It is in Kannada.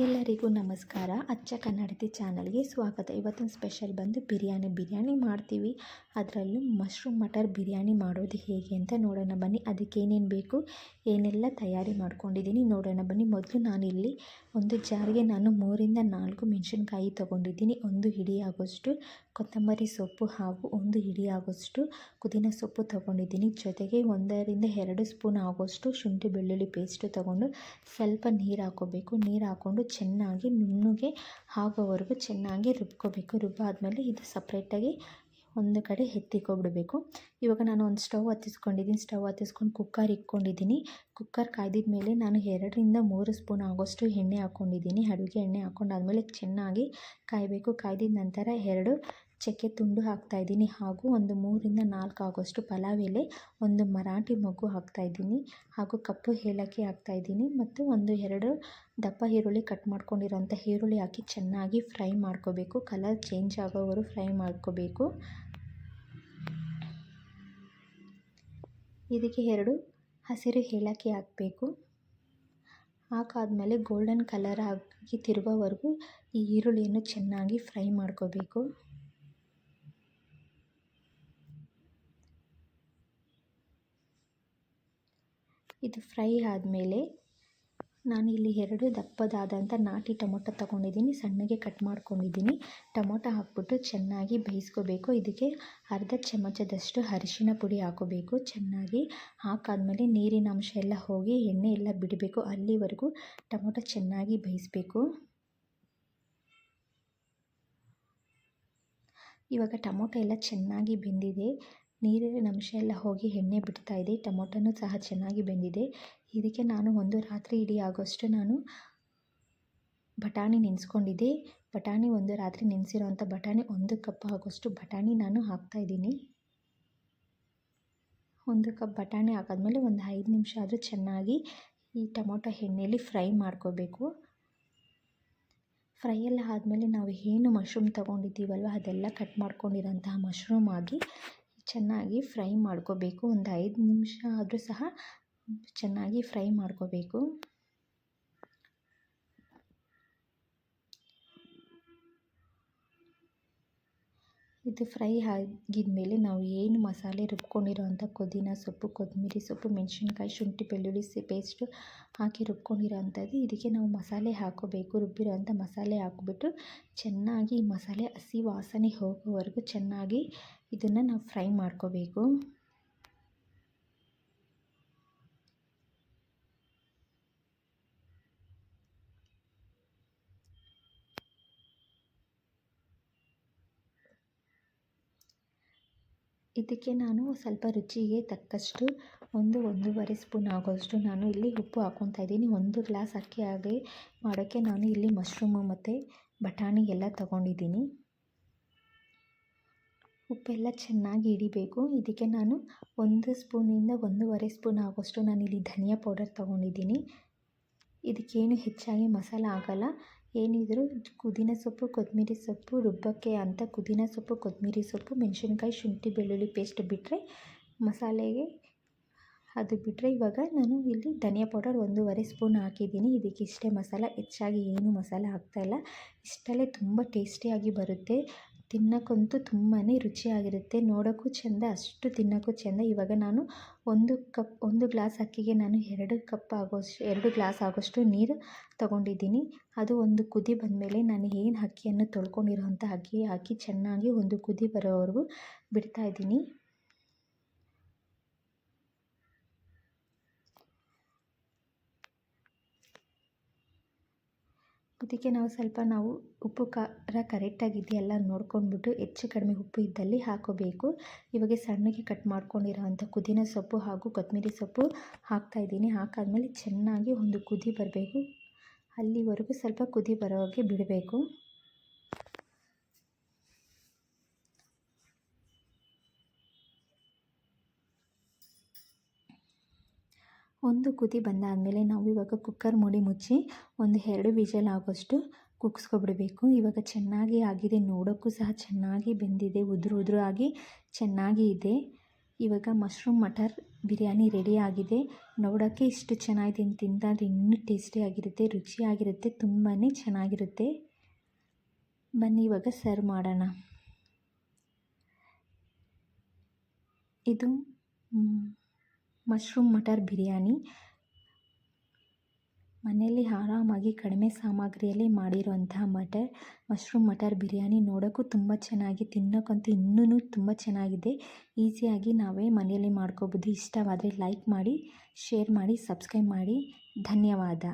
ಎಲ್ಲರಿಗೂ ನಮಸ್ಕಾರ. ಅಚ್ಚ ಕನ್ನಡತಿ ಚಾನಲ್ಗೆ ಸ್ವಾಗತ. ಇವತ್ತಿನ ಸ್ಪೆಷಲ್ ಬಂದು ಬಿರಿಯಾನಿ. ಬಿರಿಯಾನಿ ಮಾಡ್ತೀವಿ. ಅದರಲ್ಲೂ ಮಶ್ರೂಮ್ ಮಟರ್ ಬಿರಿಯಾನಿ ಮಾಡೋದು ಹೇಗೆ ಅಂತ ನೋಡೋಣ ಬನ್ನಿ. ಅದಕ್ಕೆ ಏನೇನು ಬೇಕು, ಏನೆಲ್ಲ ತಯಾರಿ ಮಾಡ್ಕೊಂಡಿದ್ದೀನಿ ನೋಡೋಣ ಬನ್ನಿ. ಮೊದಲು ನಾನಿಲ್ಲಿ ಒಂದು ಜಾರಿಗೆ ನಾನು ಮೂರಿಂದ ನಾಲ್ಕು ಮೆಣಸಿನ್ಕಾಯಿ ತೊಗೊಂಡಿದ್ದೀನಿ. ಒಂದು ಹಿಡಿ ಆಗೋಷ್ಟು ಕೊತ್ತಂಬರಿ ಸೊಪ್ಪು ಹಾಗೂ ಒಂದು ಹಿಡಿ ಆಗೋಷ್ಟು ಪುದೀನ ಸೊಪ್ಪು ತೊಗೊಂಡಿದ್ದೀನಿ. ಜೊತೆಗೆ ಒಂದರಿಂದ ಎರಡು ಸ್ಪೂನ್ ಆಗೋಷ್ಟು ಶುಂಠಿ ಬೆಳ್ಳುಳ್ಳಿ ಪೇಸ್ಟು ತೊಗೊಂಡು ಸ್ವಲ್ಪ ನೀರು ಹಾಕ್ಕೋಬೇಕು ನೀರು ಹಾಕ್ಕೊಂಡು ಚೆನ್ನಾಗಿ ನುಣ್ಣಗೆ ಆಗೋವರೆಗೂ ಚೆನ್ನಾಗಿ ರುಬ್ಕೋಬೇಕು. ರುಬ್ಬಾದ್ಮೇಲೆ ಇದು ಸಪ್ರೇಟಾಗಿ ಒಂದು ಕಡೆ ಎತ್ತಿಕೊಬಿಡಬೇಕು. ಇವಾಗ ನಾನು ಒಂದು ಸ್ಟವ್ ಹತ್ತಿಸ್ಕೊಂಡಿದ್ದೀನಿ. ಸ್ಟವ್ ಹತ್ತಿಸ್ಕೊಂಡು ಕುಕ್ಕರ್ ಇಟ್ಕೊಂಡಿದ್ದೀನಿ. ಕುಕ್ಕರ್ ಕಾಯ್ದಿದ ಮೇಲೆ ನಾನು ಎರಡರಿಂದ ಮೂರು ಸ್ಪೂನ್ ಆಗೋಷ್ಟು ಎಣ್ಣೆ ಹಾಕ್ಕೊಂಡಿದ್ದೀನಿ ಅಡುಗೆ ಎಣ್ಣೆ ಹಾಕ್ಕೊಂಡಾದ್ಮೇಲೆ ಚೆನ್ನಾಗಿ ಕಾಯಬೇಕು. ಕಾಯ್ದಿದ ನಂತರ ಎರಡು ಚಕ್ಕೆ ತುಂಡು ಹಾಕ್ತಾಯಿದ್ದೀನಿ ಹಾಗೂ ಒಂದು ಮೂರರಿಂದ ನಾಲ್ಕು ಆಗೋಷ್ಟು ಪಲಾವ್ ಎಲೆ, ಒಂದು ಮರಾಠಿ ಮೊಗ್ಗು ಹಾಕ್ತಾಯಿದ್ದೀನಿ ಹಾಗೂ ಕಪ್ಪು ಏಲಕ್ಕಿ ಹಾಕ್ತಾಯಿದ್ದೀನಿ ಮತ್ತು ಒಂದು ಎರಡು ದಪ್ಪ ಈರುಳ್ಳಿ ಕಟ್ ಮಾಡ್ಕೊಂಡಿರೋಂಥ ಈರುಳ್ಳಿ ಹಾಕಿ ಚೆನ್ನಾಗಿ ಫ್ರೈ ಮಾಡ್ಕೋಬೇಕು. ಕಲರ್ ಚೇಂಜ್ ಆಗೋವರೆಗೂ ಫ್ರೈ ಮಾಡ್ಕೋಬೇಕು. ಇದಕ್ಕೆ ಎರಡು ಹಸಿರು ಏಲಕ್ಕಿ ಹಾಕಬೇಕು. ಹಾಕಾದ್ಮೇಲೆ ಗೋಲ್ಡನ್ ಕಲರ್ ಆಗಿ ತಿರುಗೋವರೆಗೂ ಈ ಈರುಳ್ಳಿಯನ್ನು ಚೆನ್ನಾಗಿ ಫ್ರೈ ಮಾಡ್ಕೋಬೇಕು. ಇದು ಫ್ರೈ ಆದಮೇಲೆ ನಾನು ಇಲ್ಲಿ ಎರಡು ದಪ್ಪದಾದಂಥ ನಾಟಿ ಟೊಮೊಟೊ ತೊಗೊಂಡಿದ್ದೀನಿ, ಸಣ್ಣಗೆ ಕಟ್ ಮಾಡ್ಕೊಂಡಿದ್ದೀನಿ. ಟೊಮೊಟೊ ಹಾಕ್ಬಿಟ್ಟು ಚೆನ್ನಾಗಿ ಬೇಯಿಸ್ಕೋಬೇಕು. ಇದಕ್ಕೆ ಅರ್ಧ ಚಮಚದಷ್ಟು ಅರಿಶಿನ ಪುಡಿ ಹಾಕೋಬೇಕು. ಚೆನ್ನಾಗಿ ಹಾಕಾದ್ಮೇಲೆ ನೀರಿನ ಅಂಶ ಎಲ್ಲ ಹೋಗಿ ಎಣ್ಣೆ ಎಲ್ಲ ಬಿಡಬೇಕು. ಅಲ್ಲಿವರೆಗೂ ಟೊಮೊಟೊ ಚೆನ್ನಾಗಿ ಬೇಯಿಸ್ಬೇಕು. ಇವಾಗ ಟೊಮೊಟೊ ಎಲ್ಲ ಚೆನ್ನಾಗಿ ಬೆಂದಿದೆ. ನೀರಿನ ಅಂಶ ಎಲ್ಲ ಹೋಗಿ ಎಣ್ಣೆ ಬಿಡ್ತಾ ಇದೆ. ಟೊಮೊಟೊನೂ ಸಹ ಚೆನ್ನಾಗಿ ಬೆಂದಿದೆ. ಇದಕ್ಕೆ ನಾನು ಒಂದು ರಾತ್ರಿ ಇಡೀ ಆಗೋಷ್ಟು ನಾನು ಬಟಾಣಿ ನೆನೆಸ್ಕೊಂಡಿದ್ದೆ. ಬಟಾಣಿ ಒಂದು ರಾತ್ರಿ ನೆನೆಸಿರೋಂಥ ಬಟಾಣಿ ಒಂದು ಕಪ್ ಆಗೋಷ್ಟು ಬಟಾಣಿ ನಾನು ಹಾಕ್ತಾಯಿದ್ದೀನಿ ಒಂದು ಕಪ್ ಬಟಾಣಿ ಹಾಕಾದ್ಮೇಲೆ ಒಂದು ಐದು ನಿಮಿಷ ಆದರೂ ಚೆನ್ನಾಗಿ ಈ ಟೊಮೊಟೊ ಎಣ್ಣೆಯಲ್ಲಿ ಫ್ರೈ ಮಾಡ್ಕೋಬೇಕು. ಫ್ರೈ ಎಲ್ಲ ಆದಮೇಲೆ ನಾವು ಏನು ಮಶ್ರೂಮ್ ತೊಗೊಂಡಿದ್ದೀವಲ್ವ ಅದೆಲ್ಲ ಕಟ್ ಮಾಡ್ಕೊಂಡಿರೋಂತಹ ಮಶ್ರೂಮ್ ಆಗಿ ಚೆನ್ನಾಗಿ ಫ್ರೈ ಮಾಡ್ಕೋಬೇಕು. ಒಂದು ಐದು ನಿಮಿಷ ಆದರೂ ಸಹ ಚೆನ್ನಾಗಿ ಫ್ರೈ ಮಾಡ್ಕೋಬೇಕು. ಇದು ಫ್ರೈ ಆಗಿದ್ಮೇಲೆ ನಾವು ಏನು ಮಸಾಲೆ ರುಬ್ಕೊಂಡಿರೋ ಅಂಥ ಪುದೀನ ಸೊಪ್ಪು, ಕೊತ್ತಂಬರಿ ಸೊಪ್ಪು, ಮೆಣಸಿನ್ಕಾಯಿ, ಶುಂಠಿ, ಬೆಳ್ಳುಳ್ಳಿ ಪೇಸ್ಟು ಹಾಕಿ ರುಬ್ಕೊಂಡಿರೋ ಅಂಥದ್ದು ಇದಕ್ಕೆ ನಾವು ಮಸಾಲೆ ಹಾಕೋಬೇಕು. ರುಬ್ಬಿರೋವಂಥ ಮಸಾಲೆ ಹಾಕ್ಬಿಟ್ಟು ಚೆನ್ನಾಗಿ ಮಸಾಲೆ ಹಸಿ ವಾಸನೆ ಹೋಗೋವರೆಗೂ ಚೆನ್ನಾಗಿ ಇದನ್ನು ನಾವು ಫ್ರೈ ಮಾಡ್ಕೋಬೇಕು. ಇದಕ್ಕೆ ನಾನು ಸ್ವಲ್ಪ ರುಚಿಗೆ ತಕ್ಕಷ್ಟು ಒಂದು ಒಂದೂವರೆ ಸ್ಪೂನ್ ಆಗೋಷ್ಟು ನಾನು ಇಲ್ಲಿ ಉಪ್ಪು ಹಾಕ್ಕೊತಾ ಇದ್ದೀನಿ. ಒಂದು ಗ್ಲಾಸ್ ಅಕ್ಕಿ ಹಾಗೆ ಮಾಡೋಕ್ಕೆ ನಾನು ಇಲ್ಲಿ ಮಶ್ರೂಮು ಮತ್ತು ಬಟಾಣಿ ಎಲ್ಲ ತೊಗೊಂಡಿದ್ದೀನಿ. ಉಪ್ಪೆಲ್ಲ ಚೆನ್ನಾಗಿ ಹಿಡಿಬೇಕು ಇದಕ್ಕೆ ನಾನು ಒಂದು ಸ್ಪೂನಿಂದ ಒಂದೂವರೆ ಸ್ಪೂನ್ ಆಗೋಷ್ಟು ನಾನಿಲ್ಲಿ ಧನಿಯಾ ಪೌಡರ್ ತೊಗೊಂಡಿದ್ದೀನಿ. ಇದಕ್ಕೇನು ಹೆಚ್ಚಾಗಿ ಮಸಾಲ ಆಗೋಲ್ಲ. ಏನಿದ್ರೂ ಪುದೀನ ಸೊಪ್ಪು, ಕೊತ್ತಂಬರಿ ಸೊಪ್ಪು, ರುಬ್ಬಕ್ಕೆ ಅಂತ ಪುದೀನ ಸೊಪ್ಪು, ಕೊತ್ತಂಬರಿ ಸೊಪ್ಪು, ಮೆಣಸಿನ್ಕಾಯಿ, ಶುಂಠಿ, ಬೆಳ್ಳುಳ್ಳಿ ಪೇಸ್ಟ್ ಬಿಟ್ಟರೆ ಮಸಾಲೆಗೆ ಅದು ಬಿಟ್ಟರೆ ಇವಾಗ ನಾನು ಇಲ್ಲಿ ಧನಿಯಾ ಪೌಡರ್ ಒಂದೂವರೆ ಸ್ಪೂನ್ ಹಾಕಿದ್ದೀನಿ. ಇದಕ್ಕೆ ಇಷ್ಟೇ ಮಸಾಲ. ಹೆಚ್ಚಾಗಿ ಏನು ಮಸಾಲ ಹಾಕ್ತಾಯಿಲ್ಲ ಇಷ್ಟಲ್ಲೇ ತುಂಬ ಟೇಸ್ಟಿಯಾಗಿ ಬರುತ್ತೆ. ತಿನ್ನೋಕ್ಕಂತೂ ತುಂಬಾ ರುಚಿಯಾಗಿರುತ್ತೆ. ನೋಡೋಕ್ಕೂ ಚೆಂದ, ಅಷ್ಟು ತಿನ್ನೋಕ್ಕೂ ಚೆಂದ. ಇವಾಗ ನಾನು ಒಂದು ಕಪ್, ಒಂದು ಗ್ಲಾಸ್ ಅಕ್ಕಿಗೆ ನಾನು ಎರಡು ಕಪ್ ಆಗೋಷ್ಟು, ಎರಡು ಗ್ಲಾಸ್ ಆಗೋಷ್ಟು ನೀರು ತೊಗೊಂಡಿದ್ದೀನಿ. ಅದು ಒಂದು ಕುದಿ ಬಂದಮೇಲೆ ನಾನು ಏನು ಅಕ್ಕಿಯನ್ನು ತೊಳ್ಕೊಂಡಿರೋವಂಥ ಅಕ್ಕಿ ಹಾಕಿ ಚೆನ್ನಾಗಿ ಒಂದು ಕುದಿ ಬರೋವರೆಗೂ ಬಿಡ್ತಾಯಿದ್ದೀನಿ ಇದಕ್ಕೆ ನಾವು ಸ್ವಲ್ಪ ನಾವು ಉಪ್ಪು ಖಾರ ಕರೆಕ್ಟಾಗಿದೆಯಲ್ಲ ನೋಡ್ಕೊಂಡ್ಬಿಟ್ಟು ಹೆಚ್ಚು ಕಡಿಮೆ ಉಪ್ಪು ಇದ್ದಲ್ಲಿ ಹಾಕೋಬೇಕು. ಇವಾಗ ಸಣ್ಣಗೆ ಕಟ್ ಮಾಡ್ಕೊಂಡಿರೋವಂಥ ಕುದಿನ ಪುದೀನ ಸೊಪ್ಪು ಹಾಗೂ ಕೊತ್ತಂಬರಿ ಸೊಪ್ಪು ಹಾಕ್ತಾಯಿದ್ದೀನಿ ಹಾಕಾದ್ಮೇಲೆ ಚೆನ್ನಾಗಿ ಒಂದು ಕುದಿ ಬರಬೇಕು. ಅಲ್ಲಿವರೆಗೂ ಸ್ವಲ್ಪ ಕುದಿ ಬರೋ ಹಾಗೆ ಬಿಡಬೇಕು. ಒಂದು ಕುದಿ ಬಂದಾದಮೇಲೆ ನಾವು ಇವಾಗ ಕುಕ್ಕರ್ ಮುಡಿ ಮುಚ್ಚಿ ಒಂದು ಎರಡು ವಿಷಲ್ ಆಗೋಷ್ಟು ಕುಗ್ಸ್ಕೊಬಿಡಬೇಕು ಇವಾಗ ಚೆನ್ನಾಗಿ ಆಗಿದೆ, ನೋಡೋಕ್ಕೂ ಸಹ ಚೆನ್ನಾಗಿ ಬೆಂದಿದೆ, ಉದುರು ಉದುರು ಆಗಿ ಚೆನ್ನಾಗಿ ಇದೆ. ಇವಾಗ ಮಶ್ರೂಮ್ ಮಟರ್ ಬಿರಿಯಾನಿ ರೆಡಿ ಆಗಿದೆ. ನೋಡೋಕ್ಕೆ ಇಷ್ಟು ಚೆನ್ನಾಗಿದೆ ತಿಂದರೆ ಇನ್ನೂ ಟೇಸ್ಟಿಯಾಗಿರುತ್ತೆ ರುಚಿಯಾಗಿರುತ್ತೆ ತುಂಬಾ ಚೆನ್ನಾಗಿರುತ್ತೆ. ಬನ್ನಿ, ಇವಾಗ ಸರ್ವ್ ಮಾಡೋಣ. ಇದು ಮಶ್ರೂಮ್ ಮಟರ್ ಬಿರಿಯಾನಿ. ಮನೆಯಲ್ಲಿ ಆರಾಮಾಗಿ ಕಡಿಮೆ ಸಾಮಗ್ರಿಯಲ್ಲಿ ಮಾಡಿರುವಂತಹ ಮಟರ್, ಮಶ್ರೂಮ್ ಮಟರ್ ಬಿರಿಯಾನಿ ನೋಡೋಕ್ಕೂ ತುಂಬ ಚೆನ್ನಾಗಿ, ತಿನ್ನೋಕ್ಕಂತೂ ಇನ್ನೂ ತುಂಬ ಚೆನ್ನಾಗಿದೆ. ಈಸಿಯಾಗಿ ನಾವೇ ಮನೆಯಲ್ಲಿ ಮಾಡ್ಕೋಬೋದು. ಇಷ್ಟವಾದರೆ ಲೈಕ್ ಮಾಡಿ, ಶೇರ್ ಮಾಡಿ, ಸಬ್ಸ್ಕ್ರೈಬ್ ಮಾಡಿ. ಧನ್ಯವಾದ.